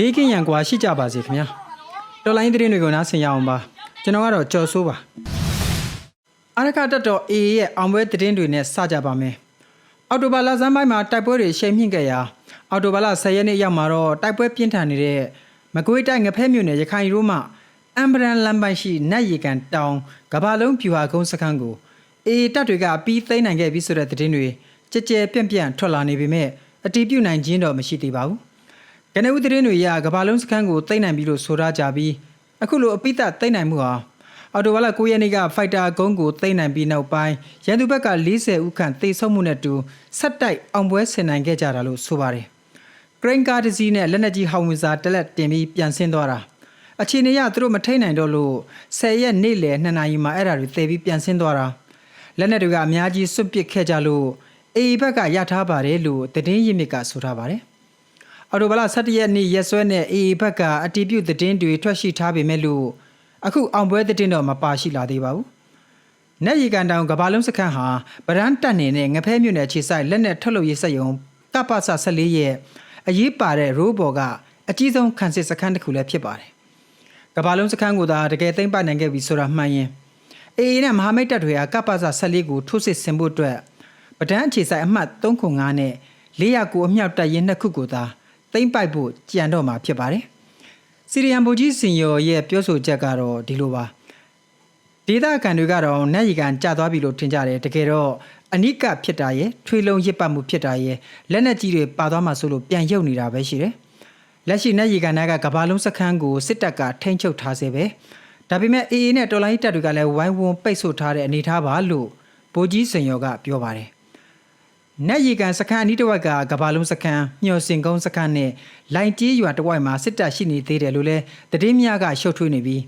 ဘေးကင်းရန်ကွာရှိကြပါစေခင်ဗျာတော်လိုင်းသတင်းတွေကိုနားဆင်ရအောင်ပါကျွန်တော်ကတော့ကြော်ဆိုးပါအရကတက်တော် A ရဲ့အောင်ပွဲသတင်းတွေနဲ့စကြပါမယ်အော်တိုဘာလဆန်းပိုင်းမှာတိုက်ပွဲတွေရှိန်မြင့်ခဲ့ရာအော်တိုဘာလ10ရက်နေ့ရောက်မှာတော့တိုက်ပွဲပြင်းထန်နေတဲ့မကွေးတိုင်းငဖဲမြို့နယ်ရခိုင်ရိုးမှအမ်ဘရန်လမ်းပိုင်းရှိနတ်ရီကန်တောင်ကဘာလုံးဖြူဟာကုန်းစခန်းကိုအေတပ်တွေကပြီးသိမ်းနိုင်ခဲ့ပြီဆိုတဲ့သတင်းတွေကြကြဲပြန့်ပြန့်ထွက်လာနေပေမဲ့အတီးပြုတ်နိုင်ခြင်းတော့မရှိသေးပါဘူး။ ကနဦးသတင်းတွေအရကဘာလုံးစခန်းကိုသိမ်းနိုင်ပြီလို့ဆိုရကြပြီးအခုလိုအပိသက်သိမ်းနိုင်မှုဟာအော်တိုဝါလာ9ရက်နေ့ကဖိုက်တာဂုံးကိုသိမ်းနိုင်ပြီးနောက်ပိုင်းရန်သူဘက်က40ဦးခန့်သေဆုံးမှုနဲ့တူဆက်တိုက်အောင်ပွဲဆင်နိုင်ခဲ့ကြတာလို့ဆိုပါတယ်။ဂရိန်ကာတစ်စီးနဲ့လက်နက်ကြီးဟောင်ဝီဇာတက်လက်တင်ပြီးပြန်ဆင်းသွားတာ။အခြေအနေရသူတို့မထိန်နိုင်တော့လို့10ရက်နေ့လယ်2နာရီမှာအဲ့ဒါတွေသေပြီးပြန်ဆင်းသွားတာ။လက်နက်တွေကအများကြီးစွန့်ပစ်ခဲ့ကြလို့အေဘက်ကရထားပါတယ်လို့သတင်းရင်းမြစ်ကဆိုထားပါတယ်။ အော်တိုဘလာ17ရက်နေ့ရက်စွဲနဲ့အေဘက်ကအတီးပြုတ်သတင်းတွေထွက်ရှိထားပေမဲ့လို့အခုအောင်ပွဲသတင်းတော့မပါရှိလာသေးပါဘူး။နက်ရီကန်တောင်ကဘာလုံးစခန်းဟာဗရန်တက်နေနဲ့ငဖဲမြို့နယ်ခြေဆိုင်လက်နက်ထုတ်လုပ်ရေးစက်ရုံကပ္ပစ14ရဲ့အရေးပါတဲ့ရိုးဘော်ကအကြီးဆုံးခန်းစစ်စခန်းတစ်ခုလည်းဖြစ်ပါတယ်။ကဘာလုံးစခန်းကိုသာတကယ်သိမ့်ပိုက်နိုင်ခဲ့ပြီဆိုတာမှန်ရင်အေအေနဲ့မဟာမိတ်တပ်တွေကကပ္ပစ14ကိုထိုးစစ်ဆင်ဖို့အတွက်ပဒန်းအခြေဆိုင်အမှတ်305နဲ့409အမြောက်တပ်ရင်းနှစ်ခုကိုသာ သိမ့်ပိုက်ဖို့ကြံတော့မှာဖြစ်ပါတယ်။စီရီယန်ဗိုလ်ကြီးစင်ယော်ရဲ့ပြောဆိုချက်ကတော့ဒီလိုပါ။ဒေသခံတွေကတော့နတ်ရီကန်ကြာသွားပြီလို့ထင်ကြတယ်တကယ်တော့အနိကဖြစ်တာရဲ့ထွေလုံးရစ်ပတ်မှုဖြစ်တာရဲ့လက်နက်ကြီးတွေပါသွားမှဆိုလို့ပြန်ရုပ်နေတာပဲရှိတယ်။လက်ရှိနတ်ရီကန်ကကဘာလုံးစခန်းကိုစစ်တပ်ကထိန်းချုပ်ထားစေပဲ။ဒါပေမဲ့အေအေနဲ့တော်လိုင်းတပ်တွေကလည်းဝိုင်းဝန်းပိတ်ဆို့ထားတဲ့အနေအထားပါလို့ဗိုလ်ကြီးစင်ယော်ကပြောပါတယ်။ နတ်ရီကန်စခန်းအနီးတစ်ဝက်ကကဘာလုံးစခန်းညှော်စင်ကုန်းစခန်းနဲ့လိုင်ကြီးရွာတစ်ဝိုက်မှာစစ်တပ်ရှိနေသေးတယ်လို့လည်းသတင်းများကရှုပ်ထွေးနေပြီး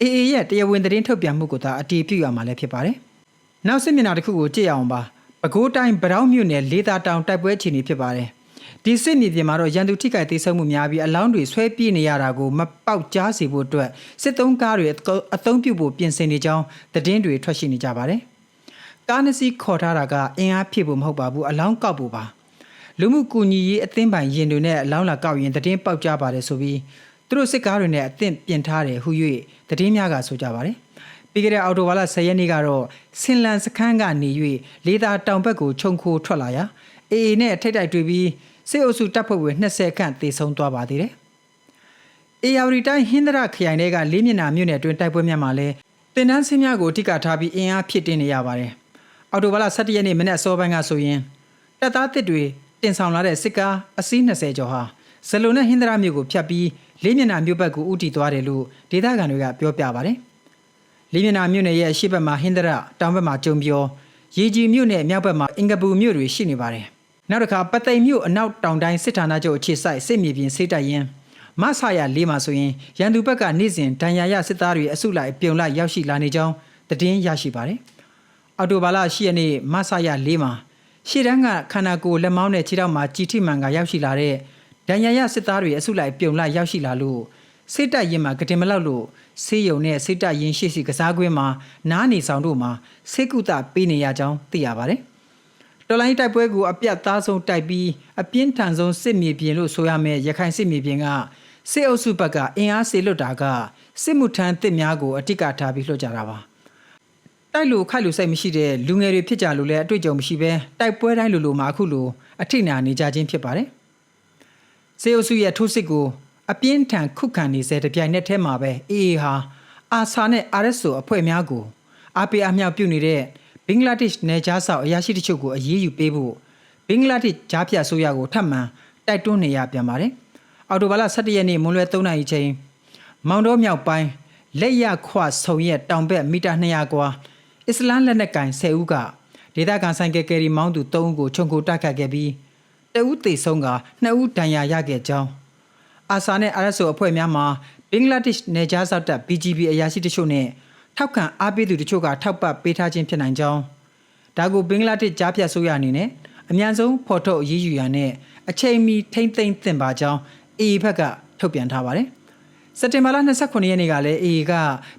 အေအေရဲ့တရားဝင်သတင်းထုတ်ပြန်မှုကိုသာအတီးပြုတ်ရမှာလည်းဖြစ်ပါတယ်။နောက်စစ်မျက်နှာတစ်ခုကိုကြည့်ရအောင်ပါ။ပဲခူးတိုင်းဗရောင်းမြို့နယ်လေးသာတောင်တိုက်ပွဲခြေနေဖြစ်ပါတယ်။ဒီစစ်မြေပြင်မှာတော့ရန်သူထိခိုက်သေးဆုံးမှုများပြီးအလောင်းတွေဆွဲပြေးနေရတာကိုမပေါက်ကြားစေဖို့အတွက်စစ်သုံးကားတွေအသုံးပြုဖို့ပြင်ဆင်နေကြောင်းသတင်းတွေထွက်ရှိနေကြပါတယ်။ ကားနှစ်စီးခေါ်ထားတာကအင်အားဖြည့်ဖို့မဟုတ်ပါဘူးအလောင်းကောက်ဖို့ပါ။လူမှုကူညီရေးအသင်းပိုင်ရင်တွေနဲ့အလောင်းလာကောက်ရင်သတင်းပေါက်ကြားပါတယ်ဆိုပြီးသူတို့စစ်ကားတွေနဲ့အသင့်ပြင်ထားတယ်ဟု၍သတင်းများကဆိုကြပါတယ်။ပြီးခဲ့တဲ့အော်တိုဝါလာ10ရက်နေ့ကတော့ဆင်လန်စခန်းကနေ၍လေးသာတောင်ဘက်ကိုခြုံခိုထွက်လာရာအေအေနဲ့ထိတ်တိုက်တွေ့ပြီးစစ်အုပ်စုတပ်ဖွဲ့ဝင်20ခန့်သေဆုံးသွားပါသေးတယ်။အေယာဝတီတိုင်းဟင်းဒရခရိုင်တွေကလေးမျက်နှာမြို့နယ်အတွင်းတိုက်ပွဲများမှာလဲတင်နန်းစင်းများကိုအထစ်ကထားပြီးအင်အားဖြစ်တင်နေရပါတယ်။ အော်တိုဘာလ17ရက်နေ့မနက်အစောပိုင်းကဆိုရင်တပ်သားတစ်တွေတင်ဆောင်လာတဲ့စစ်ကားအစီး20ကျော်ဟာဇလုံနဲ့ဟင်းဒရမြို့ကိုဖြတ်ပြီးလေးမျက်နှာမြို့ဘက်ကိုဥတီသွားတယ်လို့ဒေသခံတွေကပြောပြပါတယ်။လေးမျက်နှာမြို့နယ်ရဲ့အရှိတ်ဘက်မှာဟင်းဒရတောင်ဘက်မှာကျုံပြောရေကြီးမြို့နယ်မြောက်ဘက်မှာအင်္ဂပူမြို့တွေရှိနေပါတယ်။နောက်တစ်ခါပသိမ်မြို့အနောက်တောင်တိုင်းစစ်ဌာနချုပ်အခြေစိုက်စစ်မြေပြင်စစ်တပ်ရင်မဆာရလေးမှာဆိုရင်ရန်သူဘက်ကနေ့စဉ်ဒဏ်ရာရစစ်သားတွေအစုလိုက်ပြုံလိုက်ရောက်ရှိလာနေကြောင်းသတင်းရရှိပါတယ်။ အော်တိုဘာလ10ရက်နေ့မဆာရလေးမှာရှေ့တန်းကခန္ဓာကိုယ်လက်မောင်းနဲ့ခြေထောက်မှာကြည်ထိမှန်ကရောက်ရှိလာတဲ့ဒဏ်ရာရစစ်သားတွေအစုလိုက်ပြုံလိုက်ရောက်ရှိလာလို့စစ်တပ်ရင်မှာကတင်မလောက်လို့ဆေးရုံနဲ့စစ်တပ်ရင်ရှိစီကစားကွင်းမှာနားနေဆောင်တို့မှာဆေးကုသပေးနေရကြောင်းသိရပါတယ်။တော်လိုင်းတိုက်ပွဲကိုအပြတ်သားဆုံးတိုက်ပြီးအပြင်းထန်ဆုံးစစ်မြေပြင်လို့ဆိုရမယ်ရခိုင်စစ်မြေပြင်ကစစ်အုပ်စုဘက်ကအင်အားစေလွတ်တာကစစ်မှုထမ်းတစ်များကိုအတိတ်ကထားပြီးလွှတ်ကြတာပါ။ တိုက်လို့ခိုက်လို့စိတ်မရှိတဲ့လူငယ်တွေဖြစ်ကြလို့လည်းအတွေ့အကြုံမရှိဘဲတိုက်ပွဲတိုင်းလိုလိုမှာအခုလိုအထိနာနေကြခြင်းဖြစ်ပါတယ်။စေအုပ်စုရဲ့ထိုးစစ်ကိုအပြင်းထန်ခုခံနေစေတဲ့ပြိုင်နက်ထဲမှာပဲအေအေဟာအာဆာနဲ့ RSO အဖွဲ့များကိုအားပေးအမြောက်ပြုနေတဲ့ဘင်္ဂလားဒေ့ရှ်နယ်ခြားဆောက်အရာရှိတချို့ကိုအရေးယူပေးဖို့ဘင်္ဂလားဒေ့ရှ်ဂျားပြဆိုရကိုထပ်မံတိုက်တွန်းနေရပြန်ပါတယ်။အော်တိုဘာလ17ရက်နေ့မွန်းလွဲ3နာရီချိန်မောင်တော်မြောက်ပိုင်းလက်ရခွဆုံရဲ့တောင်ဘက်မီတာ200ကွာ အစ္စလမ်လက်နက်ကင်10ဦးကဒေသခံဆိုင်ကယ်ကယ်ရီမောင်းသူ3ဦးကိုခြုံကိုတိုက်ခတ်ခဲ့ပြီးတဦးသေဆုံးက2ဦးဒဏ်ရာရခဲ့ကြောင်းအာဆာနဲ့ RSO အဖွဲ့များမှာဘင်္ဂလားဒေ့ရှ်နယ်ခြားစောက်တပ် BGB အရာရှိတချို့နဲ့ထောက်ခံအားပေးသူတချို့ကထောက်ပံ့ပေးထားခြင်းဖြစ်နိုင်ကြောင်းဒါကိုဘင်္ဂလားဒေ့ရှ်ကြားဖြတ်ဆိုရအနေနဲ့အမြန်ဆုံးဖော်ထုတ်အရေးယူရနဲ့အချိန်မီထိမ့်သိမ့်သင့်ပါကြောင်း AA ဘက်ကထုတ်ပြန်ထားပါတယ် စက်တင်ဘာလ29ရက်နေ့ကလည်း AA က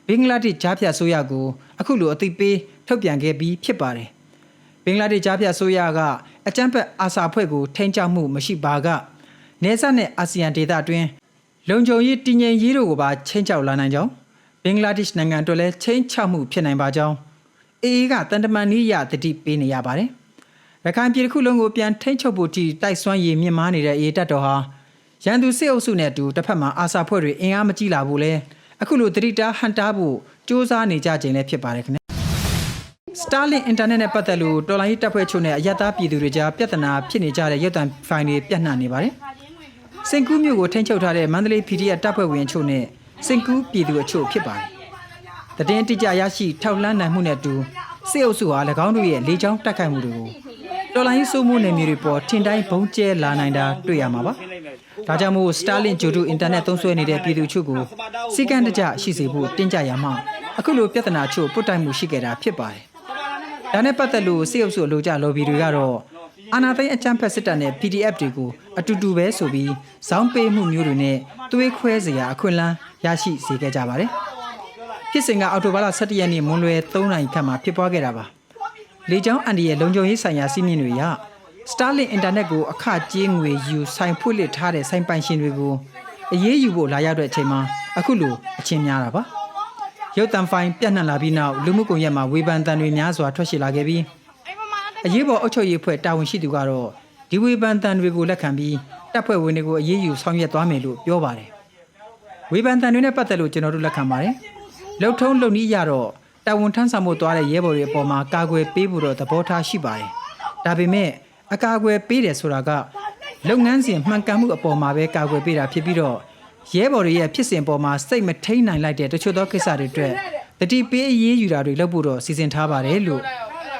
ဘင်္ဂလားဒေ့ရှ်ကြားဖြတ်ဆိုရကိုအခုလိုအသိပေးထုတ်ပြန်ခဲ့ပြီးဖြစ်ပါတယ်ဘင်္ဂလားဒေ့ရှ်ကြားဖြတ်ဆိုရကအကြမ်းဖက်အာဆာဖွဲ့ကိုထိန်းချုပ်မှုမရှိပါကနေဆက်နဲ့အာဆီယံဒေသအတွင်းလုံခြုံရေးတည်ငြိမ်ရေးတို့ကိုပါချင်းချောက်လာနိုင်ကြောင်းဘင်္ဂလားဒေ့ရှ်နိုင်ငံအတွက်လည်းချင်းချောက်မှုဖြစ်နိုင်ပါကြောင်းအေအေကတန်တမန်နည်းရတတိပေးနေရပါတယ်။ရခိုင်ပြည်တစ်ခုလုံးကိုပြန်ထိန်းချုပ်ဖို့တီတိုက်စွမ်းရည်မြင့်မားနေတဲ့အေတပ်တော်ဟာ ရန်သူစစ်အုပ်စုနဲ့အတူတစ်ဖက်မှာအာစာဖွဲ့တွေအင်အားမကြီးလာဘူးလေအခုလိုတတိတာဟန်တာဖို့စ조사နေကြခြင်းလည်းဖြစ်ပါတယ်ခင်ဗျာ Starlink Internet နဲ့ပတ်သက်လို့တော်လိုင်းရေးတပ်ဖွဲ့ချုပ်နဲ့အယက်သားပြည်သူတွေကြားပြဿနာဖြစ်နေကြတဲ့ရုပ်သံဖိုင်တွေပြန့်နှံ့နေပါတယ်။စင်ကူးမြို့ကိုထိန်းချုပ်ထားတဲ့မန္တလေး PDF တပ်ဖွဲ့ဝင်အချို့နဲ့စင်ကူးပြည်သူအချို့ဖြစ်ပါတယ်။တည်င်းတိကျရရှိထောက်လန်းနိုင်မှုနဲ့အတူစစ်အုပ်စုဟာ၎င်းတို့ရဲ့လေကြောင်းတိုက်ခိုက်မှုတွေကိုတော်လိုင်းရေးစိုးမိုးနေမျိုးတွေပေါ်ထင်တိုင်းဘုံကျဲလာနိုင်တာတွေ့ရမှာပါ။ ဒါကြောင့်မို့ Starlink ဂျိုတူအင်တာနက်သုံးစွဲနေတဲ့ပြည်သူအချို့ကိုစီကံတကြရှိစေဖို့တင်းကြရမှာအခုလိုပြဿနာအချို့ပုတ်တိုက်မှုရှိခဲ့တာဖြစ်ပါတယ်။ဒါနဲ့ပတ်သက်လို့စစ်အုပ်စုအလို့ကြလော်ဘီတွေကတော့အာနာသိန်းအကြမ်းဖက်စစ်တပ်နဲ့ PDF တွေကိုအတူတူပဲဆိုပြီးဇောင်းပေးမှုမျိုးတွေနဲ့သွေးခွဲစရာအခွင့်အလမ်းရရှိစေခဲ့ကြပါတယ်။ဖြစ်စဉ်ကအော်တိုဘာလ17ရက်နေ့မွန်းလွဲ3နာရီခန့်မှာဖြစ်ပွားခဲ့တာပါ။လေကြောင်းအန်ဒီရဲ့လုံခြုံရေးဆိုင်ရာစီးမြင်တွေရ Starlink အင်တာနက်ကိုအခကြေးငွေယူဆိုင်ဖွင့်လှစ်ထားတဲ့ဆိုင်ပိုင်ရှင်တွေကိုအရေးယူဖို့လာရောက်တဲ့အချိန်မှာအခုလိုအချင်းများတာပါ။ရုပ်တံဖိုင်ပြန့်နှံ့လာပြီးနောက်လူမှုကွန်ရက်မှာဝေဖန်တန်တွေများစွာထွက်ရှိလာခဲ့ပြီးအရေးပေါ်အုပ်ချုပ်ရေးအဖွဲ့တာဝန်ရှိသူကတော့ဒီဝေဖန်တန်တွေကိုလက်ခံပြီးတပ်ဖွဲ့ဝင်တွေကိုအရေးယူဆောင်ရွက်သွားမယ်လို့ပြောပါတယ်။ဝေဖန်တန်တွေနဲ့ပတ်သက်လို့ကျွန်တော်တို့လက်ခံပါတယ်။လုံထုံးလုံနည်းရတော့တာဝန်ထမ်းဆောင်မှုသွားတဲ့ရဲဘော်တွေအပေါ်မှာကာကွယ်ပေးဖို့တော့သဘောထားရှိပါတယ်။ဒါပေမဲ့ အကာအကွယ်ပေးတယ်ဆိုတာကလုပ်ငန်းစဉ်မှန်ကန်မှုအပေါ်မှာပဲကာကွယ်ပေးတာဖြစ်ပြီးတော့ရဲဘော်တွေရဲ့ဖြစ်စဉ်ပေါ်မှာစိတ်မထိန်နိုင်လိုက်တဲ့တချို့သောကိစ္စတွေအတွက်တတိပေးအရေးယူတာတွေလုပ်ဖို့တော့စီစဉ်ထားပါတယ်လို့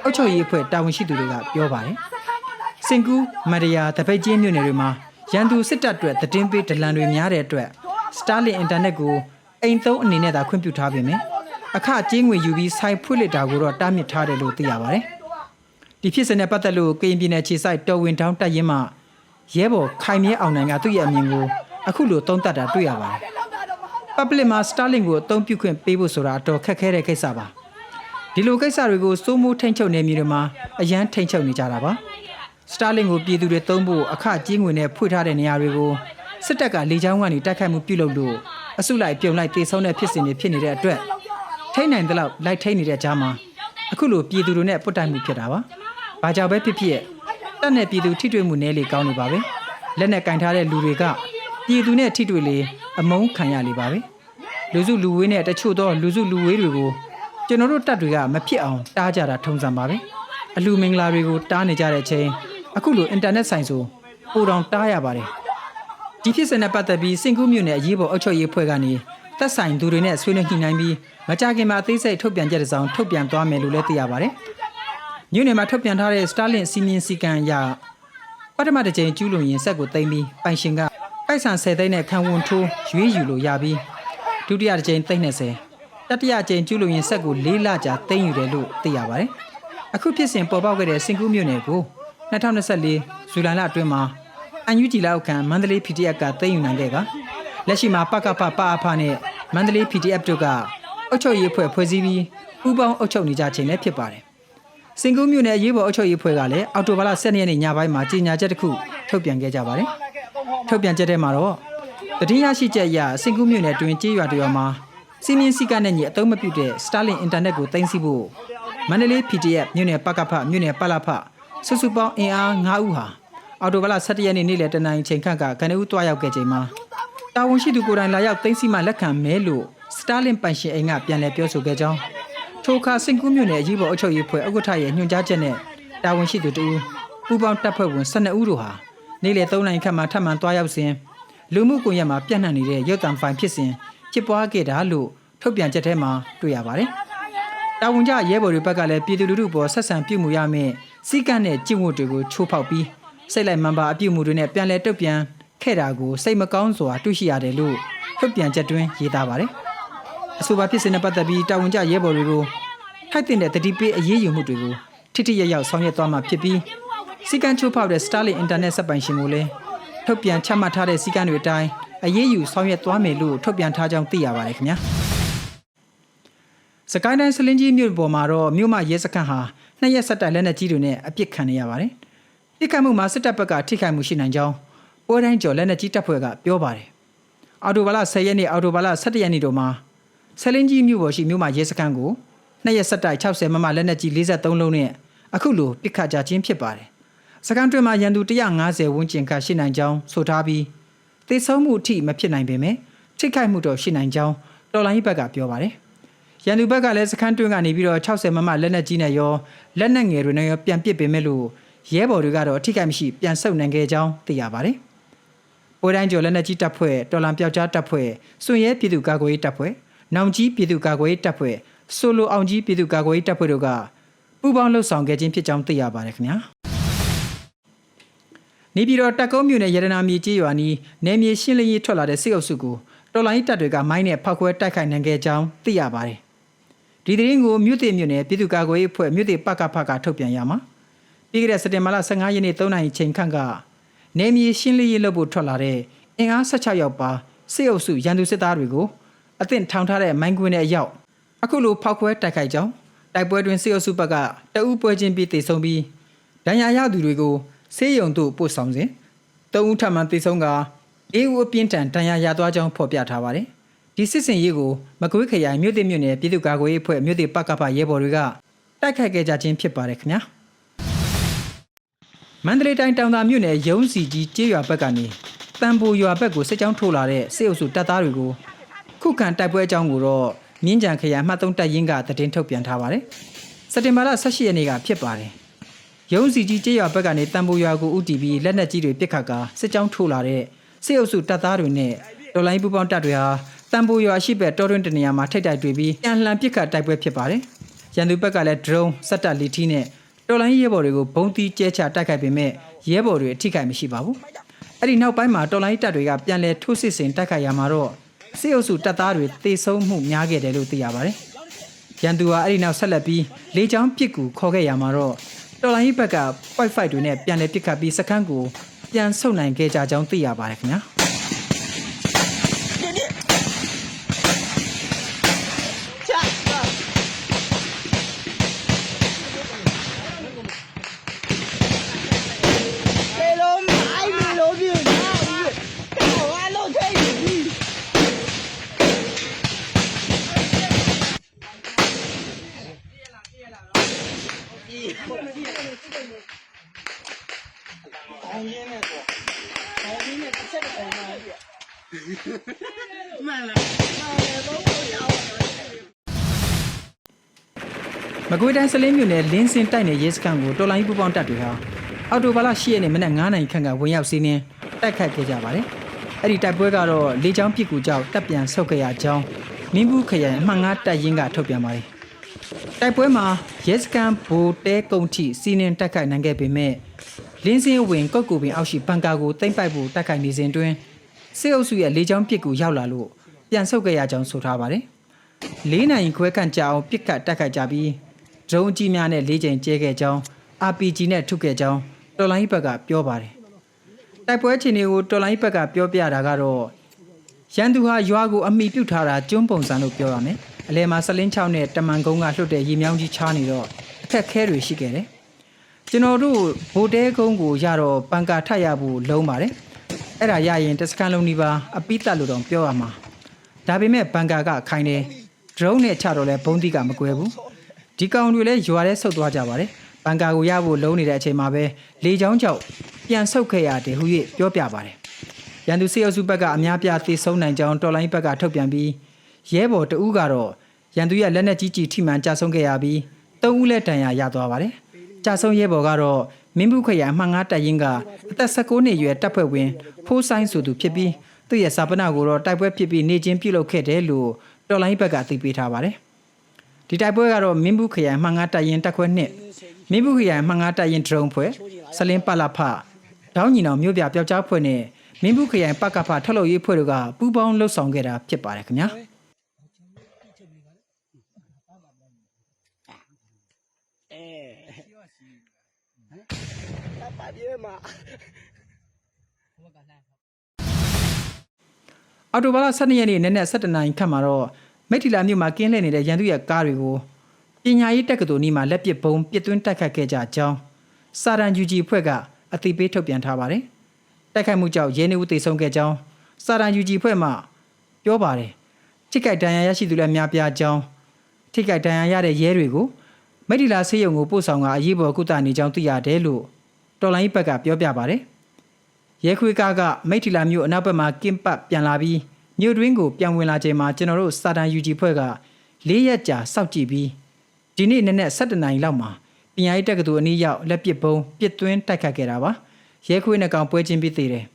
အုပ်ချုပ်ရေးအဖွဲ့တာဝန်ရှိသူတွေကပြောပါတယ်။စင်ကူးမရယာတပိတ်ချင်းမြို့နယ်တွေမှာရန်သူစစ်တပ်အတွက်တည်င်းပေးဒလန်တွေများတဲ့အတွက် Starlink Internet ကိုအိမ်သုံးအနေနဲ့သာခွင့်ပြုထားပေမယ့်အခကြေးငွေယူပြီးစိုက်ဖွင့်လက်တာကိုတော့တားမြစ်ထားတယ်လို့သိရပါတယ်။ ဒီဖြစ်စဉ်နဲ့ပတ်သက်လို့ကရင်ပြည်နယ်ခြေဆိုင်တော်ဝင်တောင်းတက်ရင်မှရဲဘော်ခိုင်မြဲအောင်နိုင်ကသူ့ရဲ့အမြင်ကိုအခုလိုသုံးသပ်တာတွေ့ရပါတယ်။ public မှာ Starlink ကိုအသုံးပြုခွင့်ပေးဖို့ဆိုတာအတော်ခက်ခဲတဲ့ကိစ္စပါဒီလိုကိစ္စတွေကိုစိုးမိုးထိန်ချုပ်နေမျိုးတွေမှာအရန်ထိန်ချုပ်နေကြတာပါ Starlink ကိုပြည်သူတွေသုံးဖို့အခကြေးငွေနဲ့ဖွင့်ထားတဲ့နေရာတွေကိုစစ်တပ်ကလေကြောင်းကနေတိုက်ခိုက်မှုပြုလုပ်လို့အစုလိုက်ပြုံလိုက်တေဆုံးတဲ့ဖြစ်စဉ်တွေဖြစ်နေတဲ့အတွက်ထိန်နိုင်တဲ့လောက်လိုက်ထိန်နေတဲ့ကြားမှာအခုလိုပြည်သူတွေနဲ့ပုတ်တိုက်မှုဖြစ်တာပါ။ ဘာကြောင့်ပဲဖြစ်ဖြစ်တပ်နဲ့ပြည်သူထိတွေ့မှုနည်းလေကောင်းနေပါပဲ။လက်နဲ့ကင်ထားတဲ့လူတွေကပြည်သူနဲ့ထိတွေ့လေအမုန်းခံရလေပါပဲ။လူစုလူဝေးနဲ့တချို့သောလူစုလူဝေးတွေကိုကျွန်တော်တို့တပ်တွေကမဖြစ်အောင်တားကြတာထုံးစံပါပဲ။အလူမင်္ဂလာတွေကိုတားနေကြတဲ့အချိန်အခုလိုအင်တာနက်ဆိုင်ဆိုပိုတောင်တားရပါတယ်။ဒီဖြစ်စဉ်နဲ့ပတ်သက်ပြီးစင်ကူးမြို့နယ်အရေးပေါ်အုပ်ချုပ်ရေးအဖွဲ့ကနေသက်ဆိုင်သူတွေနဲ့ဆွေးနွေးညှိနှိုင်းပြီးမကြခင်မှာအသေးစိတ်ထုတ်ပြန်ချက်တစ်စောင်ထုတ်ပြန်သွားမယ်လို့လည်းသိရပါတယ်။ မြို့နယ်မှာထုတ်ပြန်ထားတဲ့ Starlink စီမင်းစီကံအရပထမတစ်ကြိမ်ကျူးလွန်ရင်ဆက်ကိုသိမ်းပြီးပိုင်ရှင်ကပိုက်ဆံ10သိန်းနဲ့ခံဝန်ထိုးရွေးယူလို့ရပြီးဒုတိယတစ်ကြိမ်သိန်း30တတိယကြိမ်ကျူးလွန်ရင်ဆက်ကို၄လကြာသိမ်းယူတယ်လို့သိရပါတယ်။အခုဖြစ်စဉ်ပေါ်ပေါက်ခဲ့တဲ့စင်ကူးမြို့နယ်ကို2024ဇူလိုင်လအတွင်းမှာအန်ယူဂျီလောက်ခံမန္တလေး PDF ကသိမ်းယူနိုင်ခဲ့ကလက်ရှိမှာပကဖပအဖနဲ့မန္တလေး PDF တို့ကအုပ်ချုပ်ရေးဖွဲ့ဖွဲ့စည်းပြီးပူးပေါင်းအုပ်ချုပ်နေကြခြင်းလည်းဖြစ်ပါတယ်။ စင်ကူးမြို့နယ်အရေးပေါ်အုပ်ချုပ်ရေးဖွဲ့ကလည်းအော်တိုဘာလ12ရက်နေ့ညပိုင်းမှာကြေညာချက်တစ်ခုထုတ်ပြန်ခဲ့ကြပါတယ်။ထုတ်ပြန်ချက်ထဲမှာတော့တည်င်းရရှိချက်အရစင်ကူးမြို့နယ်တွင်ကြေးရွာတွေမှာစီမင်းစည်းကမ်းနဲ့ညီအသုံးမပြုတဲ့ Starlink Internet ကိုတင်စီဖို့မန္တလေး PDF မြို့နယ်ပကဖမြို့နယ်ပလဖစုစုပေါင်းအင်အား9ဦးဟာအော်တိုဘာလ17ရက်နေ့နေ့လယ်တနင်္ဂနွေချိန်ခန့်ကကနေဦးတွားရောက်ခဲ့ချိန်မှာတာဝန်ရှိသူကိုယ်တိုင်လာရောက်သိမ်းစီမှလက်ခံမဲလို့ Starlink ပိုင်ရှင်အိမ်ကပြန်လည်ပြောဆိုခဲ့ကြောင်း ထိုအခါစင်ကူးမြို့နယ်အကြီးပေါ်အုပ်ချုပ်ရေးဖွဲ့ဥက္ကဋ္ဌရဲ့ညွှန်ကြားချက်နဲ့တာဝန်ရှိသူတူပူးပေါင်းတပ်ဖွဲ့ဝင်12ဦးတို့ဟာနေ့လယ်3နိုင်ခန့်မှာထပ်မံတွားရောက်စဉ်လူမှုကွန်ရက်မှာပြန့်နှံ့နေတဲ့ရုပ်သံဖိုင်ဖြစ်စဉ်ဖြစ်ပွားခဲ့တာလို့ထုတ်ပြန်ချက်ထဲမှာတွေ့ရပါတယ်။တာဝန်ကျရဲဘော်တွေဘက်ကလည်းပြည်သူလူထုပေါ်ဆက်ဆံပြုမှုရမယ့်စီကံနဲ့ကျင့်ဝတ်တွေကိုချိုးဖောက်ပြီးစိတ်လိုက်မှန်ပါအပြုမှုတွေနဲ့ပြန်လည်တုတ်ပြန်ခဲ့တာကိုစိတ်မကောင်းစွာတွေ့ရှိရတယ်လို့ထုတ်ပြန်ချက်တွင်ရေးသားပါတယ်။ အဆိုပါဖြစ်စဉ်နဲ့ပတ်သက်ပြီးတာဝန်ကျရဲဘော်တွေကိုထိုက်တင်တဲ့တတိပေးအရေးယူမှုတွေကိုထိထိရရောက်ဆောင်ရွက်သွားမှာဖြစ်ပြီးစီကံချိုးဖောက်တဲ့ Starlink Internet စက်ပိုင်ရှင်ကိုလည်းထုတ်ပြန်ချမှတ်ထားတဲ့စီကံတွေအတိုင်းအရေးယူဆောင်ရွက်သွားမယ်လို့ထုတ်ပြန်ထားကြောင်းသိရပါတယ်ခင်ဗျာစကိုင်းတိုင်းစလင်းကြီးမြို့ပေါ်မှာတော့မြို့မရဲစခန်းဟာနှစ်ရက်ဆက်တိုက်လက်နက်ကြီးတွေနဲ့အပစ်ခံနေရပါတယ်ပြစ်ခတ်မှုမှာစစ်တပ်ဘက်ကထိခိုက်မှုရှိနိုင်ကြောင်းပွဲတိုင်းကျော်လက်နက်ကြီးတပ်ဖွဲ့ကပြောပါတယ်အော်တိုဘာလ10ရက်နေ့အော်တိုဘာလ17ရက်နေ့တို့မှာ ဆယ်လင်းကြီးမြို့ပေါ်ရှိမြို့မှာရဲစခန်းကိုနှစ်ရက်ဆက်တိုက်60မမလက်နက်ကြီး53လုံးနဲ့အခုလိုပစ်ခတ်ကြခြင်းဖြစ်ပါတယ်။စခန်းတွင်မှာရန်သူ150ဝန်းကျင်ခန့်ရှိနိုင်ကြောင်းဆိုထားပြီးသေဆုံးမှုအထိမဖြစ်နိုင်ပေမဲ့ထိခိုက်မှုတော့ရှိနိုင်ကြောင်းတော်လိုင်းဘက်ကပြောပါတယ်။ရန်သူဘက်ကလည်းစခန်းတွင်ကနေပြီးတော့60မမလက်နက်ကြီးနဲ့ရောလက်နက်ငယ်တွေနဲ့ရောပြန်ပစ်ပေမဲ့လို့ရဲဘော်တွေကတော့အထိခိုက်မရှိပြန်ဆုတ်နိုင်ခဲ့ကြောင်းသိရပါတယ်။ပွဲတိုင်းကျော်လက်နက်ကြီးတပ်ဖွဲ့တော်လံပြောက်ကြားတပ်ဖွဲ့စွန်ရဲပြည်သူ့ကာကွယ်ရေးတပ်ဖွဲ့ နောင်ကြီးပြည်သူ့ကာကွယ်ရေးတပ်ဖွဲ့ဆိုလိုအောင်ကြီးပြည်သူ့ကာကွယ်ရေးတပ်ဖွဲ့တို့ကပူးပေါင်းလှုပ်ဆောင်ခဲ့ခြင်းဖြစ်ကြောင်းသိရပါတယ်ခင်ဗျာနေပြည်တော်တက်ကုန်းမြို့နယ်ရတနာမြေကြီးရွာနီးနယ်မြေရှင်းလင်းရေးထွက်လာတဲ့စစ်အုပ်စုကိုတော်လိုင်းတပ်တွေကမိုင်းနဲ့ဖောက်ခွဲတိုက်ခိုက်နိုင်ခဲ့ကြောင်းသိရပါတယ်ဒီသတင်းကိုမြို့တည်မြို့နယ်ပြည်သူ့ကာကွယ်ရေးအဖွဲ့မြို့တည်ပကဖကထုတ်ပြန်ရမှာပြီးခဲ့တဲ့စက်တင်ဘာလ15ရက်နေ့3နိုင်ချိန်ခန့်ကနေမြေရှင်းလင်းရေးလုပ်ဖို့ထွက်လာတဲ့အင်အား16ယောက်ပါစစ်အုပ်စုရန်သူစစ်သားတွေကို အသင့်ထောင်ထားတဲ့မိုင်းကွင်းထဲအရောက်အခုလိုဖောက်ခွဲတိုက်ခိုက်ကြောင်းတိုက်ပွဲတွင်စစ်အုပ်စုဘက်ကတအူးပွဲချင်းပြီးတေဆုံးပြီးဒဏ်ရာရသူတွေကိုဆေးရုံသို့ပို့ဆောင်စဉ်တအူးထပ်မံတေဆုံးကအေးဦးအပြင်းထန်ဒဏ်ရာရသွားကြောင်းဖော်ပြထားပါတယ်ဒီစစ်စင်ရေးကိုမကွေးခရိုင်မြို့တည်မြို့နယ်ပြည်သူ့ကာကွယ်ရေးအဖွဲ့မြို့တည်ပကဖရဲဘော်တွေကတိုက်ခိုက်ခဲ့ကြခြင်းဖြစ်ပါတယ်ခင်ဗျာမန္တလေးတိုင်းတောင်သာမြို့နယ်ရုံးစီကြီးကျေးရွာဘက်ကနေတန်ပိုရွာဘက်ကိုစစ်ကြောင်းထိုးလာတဲ့စစ်အုပ်စုတပ်သားတွေကို ခုခံတိုက်ပွဲအကြောင်းကိုတော့မြင်းကြံခရိုင်မှတ်သုံးတပ်ရင်းကသတင်းထုတ်ပြန်ထားပါတယ်။စက်တင်ဘာလ18ရက်နေ့ကဖြစ်ပါတယ်။ရုံးစီကြီးကျေးရွာဘက်ကနေတန်ပိုရွာကိုဥတီပြီးလက်နက်ကြီးတွေပစ်ခတ်ကာစစ်ကြောင်းထိုးလာတဲ့စစ်အုပ်စုတပ်သားတွေနဲ့တော်လိုင်းပူပေါင်းတပ်တွေဟာတန်ပိုရွာရှိဘက်တော်တွင်တနေရာမှာထိတ်တိုက်တွေ့ပြီးပြန်လှန်ပစ်ခတ်တိုက်ပွဲဖြစ်ပါတယ်။ရန်သူဘက်ကလည်း drone စက်တပ်လီထီနဲ့တော်လိုင်းရဲဘော်တွေကိုဘုံတီးကျဲချတိုက်ခိုက်ပေမဲ့ရဲဘော်တွေအထိခိုက်မရှိပါဘူး။အဲ့ဒီနောက်ပိုင်းမှာတော်လိုင်းတပ်တွေကပြန်လည်ထိုးစစ်ဆင်တိုက်ခိုက်ရမှာတော့ စစ်အုပ်စုတပ်သားတွေတေဆုံးမှုများခဲ့တယ်လို့သိရပါတယ်။ရန်သူဟာအဲ့ဒီနောက်ဆက်လက်ပြီးလေကြောင်းပစ်ကူခေါ်ခဲ့ရမှာတော့တော်လိုင်းဘက်က point fight တွေနဲ့ပြန်လည်ပစ်ခတ်ပြီးစခန်းကိုပြန်ဆုတ်နိုင်ခဲ့ကြကြောင်းသိရပါတယ်ခင်ဗျာ။ မကွေးတိုင်းစလင်းမြို့နယ်လင်းစင်တိုက်နယ်ရဲစခန်းကိုတော်လိုင်းပူပေါင်းတပ်တွေဟာအော်တိုဘာလ10ရက်နေ့မနက်9:00နာရီခန့်ကဝင်ရောက်စီးနင်းတိုက်ခိုက်ခဲ့ကြပါတယ်။အဲ့ဒီတိုက်ပွဲကတော့လေကြောင်းပစ်ကူကြောင့်တပ်ပြန်ဆုတ်ခဲ့ရကြောင်းမင်းဘူးခရိုင်အမှတ်9တပ်ရင်းကထုတ်ပြန်ပါတယ်။တိုက်ပွဲမှာရဲစခန်းဘိုတဲကုန်းထိစီးနင်းတိုက်ခိုက်နိုင်ခဲ့ပေမဲ့လင်းစင်ဝင်ကုတ်ကူပင်အောက်ရှိဘန်ကာကိုတိမ့်ပိုက်ဖို့တိုက်ခိုက်နေစဉ်တွင် စစ်အုပ်စုရဲ့လေကြောင်းပစ်ကူရောက်လာလို့ပြန်ဆုတ်ခဲ့ရကြောင်းဆိုထားပါတယ်။လေးနိုင်ခွဲခန့်ကြာအောင်ပြစ်ကတ်တက်ခတ်ကြပြီးဒရုံးကြီးများနဲ့လေးချိန်ကျဲခဲ့ကြောင်း RPG နဲ့ထုခဲ့ကြောင်းတော်လိုင်းဘက်ကပြောပါတယ်တိုက်ပွဲအခြေအနေကိုတော်လိုင်းဘက်ကပြောပြတာကတော့ရန်သူဟာရွာကိုအမိပြုတ်ထားတာကျွန်းပုံစံလို့ပြောရမယ်အလဲမှာဆလင်းချောင်းနဲ့တမန်ကုန်းကလွတ်တဲ့ရေမြောင်းကြီးချားနေတော့အခက်ခဲတွေရှိခဲ့တယ်ကျွန်တော်တို့ဗိုလ်တဲကုန်းကိုရတော့ပန်ကာထပ်ရဖို့လုံးပါတယ် အဲ့ဒါရရင်တစ်စကန်လုံးဒီပါအပိတက်လို့တော့ပြောရမှာဒါပေမဲ့ဘန်ကာကခိုင်းတယ်ဒရုန်းနဲ့ချတော့လဲဘုံတိကမကွဲဘူးဒီကောင်တွေလည်းရွာထဲဆုတ်သွားကြပါတယ်ဘန်ကာကိုရဖို့လုံးနေတဲ့အချိန်မှာပဲလေချောင်းကြောက်ပြန်ဆုတ်ခဲ့ရတယ်ဟု၍ပြောပြပါတယ်ရန်သူစေအုပ်စုဘက်ကအများပြားသေဆုံးနိုင်ကြောင်းတော်လိုင်းဘက်ကထုတ်ပြန်ပြီးရဲဘော်တဦးကတော့ရန်သူရဲ့လက်နက်ကြီးကြီးထိမှန်ကြဆုံးခဲ့ရပြီးသုံးဦးလည်းဒဏ်ရာရသွားပါတယ်ကြဆုံးရဲဘော်ကတော့ မင်းဘူးခရိုင်အမှန်ငါးတပ်ရင်းကအသက်16နှစ်အရွယ်တပ်ဖွဲ့ဝင်ဖိုးဆိုင်ဆိုသူဖြစ်ပြီးသူ့ရဲ့စာပနာကိုတော့တိုက်ပွဲဖြစ်ပြီးနေချင်းပြုလုပ်ခဲ့တယ်လို့တော်လိုင်းဘက်ကသိပေးထားပါတယ်ဒီတိုက်ပွဲကတော့မင်းဘူးခရိုင်အမှန်ငါးတပ်ရင်းတပ်ခွဲနှစ်မင်းဘူးခရိုင်အမှန်ငါးတပ်ရင်းဒရုန်းဖွဲ့ဆလင်းပလဖဒေါင်းညီနောင်မြို့ပြပျောက်ကြားဖွဲ့နဲ့မင်းဘူးခရိုင်ပကဖထွက်လို့ရေးဖွဲ့တို့ကပူးပေါင်းလှုပ်ဆောင်ခဲ့တာဖြစ်ပါတယ်ခင်ဗျာ မအော်တိုဘားလ12ရက်နေ့နဲ့နဲ့17နာရီခန့်မှာတော့မိထီလာမြို့မှာကင်းလှည့်နေတဲ့ရန်သူရဲ့ကားတွေကိုပညာရေးတက္ကသိုလ်နီးမှာလက်ပစ်ဘုံပစ်သွင်းတိုက်ခတ်ခဲ့ကြကြောင်းစာရန်ယူဂျီဖွဲ့ကအသိပေးထုတ်ပြန်ထားပါတယ်။တိုက်ခိုက်မှုကြောင့်ရဲနေဦးသေဆုံးခဲ့ကြောင်းစာရန်ယူဂျီဖွဲ့မှပြောပါတယ်။ထိခိုက်ဒဏ်ရာရရှိသူလည်းများပြားကြောင်းထိခိုက်ဒဏ်ရာရတဲ့ရဲတွေကိုမိထီလာဆေးရုံကိုပို့ဆောင်ကအရေးပေါ်ကုသနေကြောင်းသိရတယ်လို့ တော်လိုင်းဘက်ကပြောပြပါတယ်ရဲခွေကားကမိတ္တီလာမြို့အနောက်ဘက်မှာကင်းပတ်ပြန်လာပြီးမြို့တွင်းကိုပြန်ဝင်လာချိန်မှာကျွန်တော်တို့စာတန်ယူဂျီဖွဲ့က၄ရက်ကြာစောင့်ကြည့်ပြီးဒီနေ့နက်နက်7:00နာရီလောက်မှာပညာရေးတက္ကသိုလ်အနီးရောက်လက်ပစ်ပုံးပစ်သွင်းတိုက်ခတ်ခဲ့တာပါရဲခွေးနှကောင်ပွဲချင်းပြီးသေးတယ်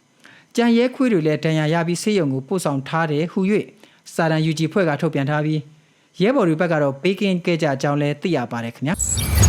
ကြံရဲခွေးတွေလည်းဒဏ်ရာရပြီးဆေးရုံကိုပို့ဆောင်ထားတယ်ဟူ၍စာရန်ယူဂျီဖွဲ့ကထုတ်ပြန်ထားပြီးရဲဘော်တွေဘက်ကတော့ပေးကင်းခဲ့ကြကြောင်းလည်းသိရပါတယ်ခင်ဗျာ